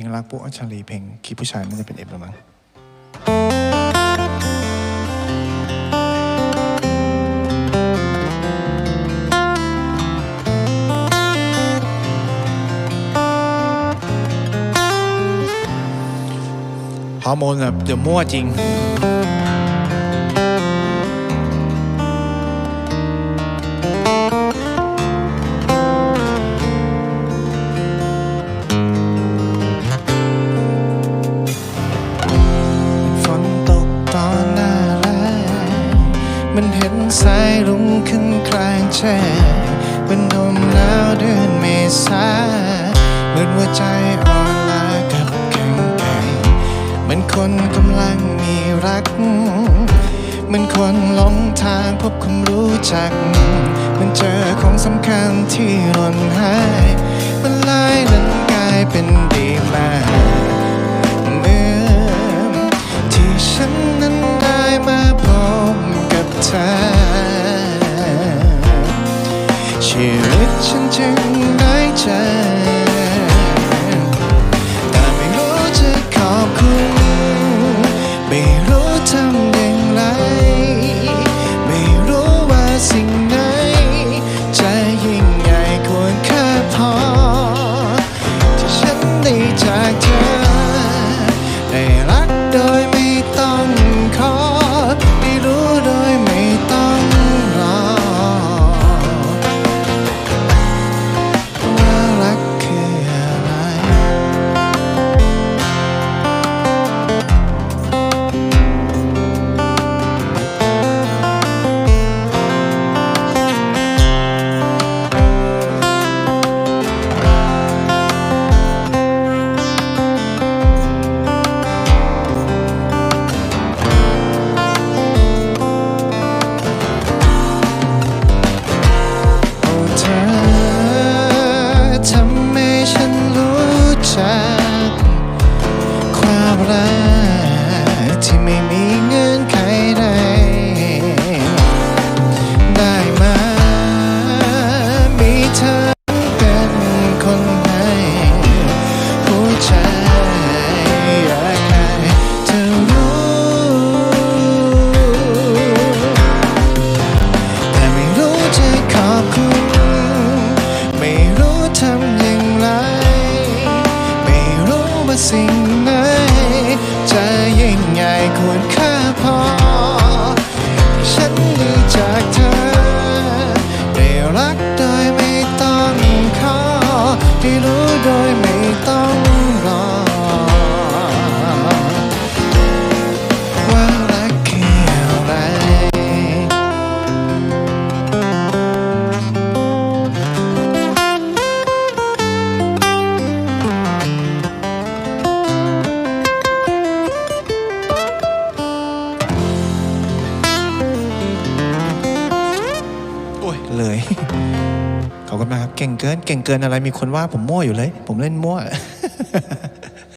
ลงรักปุ๊อัญชลีเพลงคีผู้ชายน่าจะเป็นเอฟละมั้งฮอร์โมนแบบเดี๋ยวมั่วจริง สายรุ้งขึ้นกลางแช่เป็นลมหนาวเดือนเมษาเหมือนหัวใจอ่อนล้ากับแข็งแกร่งเหมือนคนกำลังมีรักเหมือนคนหลงทางพบคนรู้จักมันเจอของสำคัญที่หล่นหายมันลายนั้นกลายเป็นดีมาเมือที่ฉันนั้นได้มาพบกับเธอ ยังได้เจอแต่ไม่รู้จะขอบคุณ ไม่รู้ทำอย่างไร ไม่รู้ว่าสิ่งไหนจะยิ่งใหญ่ควรค่าพอ ที่ฉันได้จากเธอ ได้รักโดย ว่าสิ่งไหนจะยิ่งใหญ่ควรค่าพอ ที่ฉันได้จากเธอ ได้รักโดยไม่ต้องขอ ได้รู้โดยไม่ ขอบคุณมากครับ เก่งเกิน เก่งเกินอะไร มีคนว่าผมมั่วอยู่เลย ผมเล่นมั่ว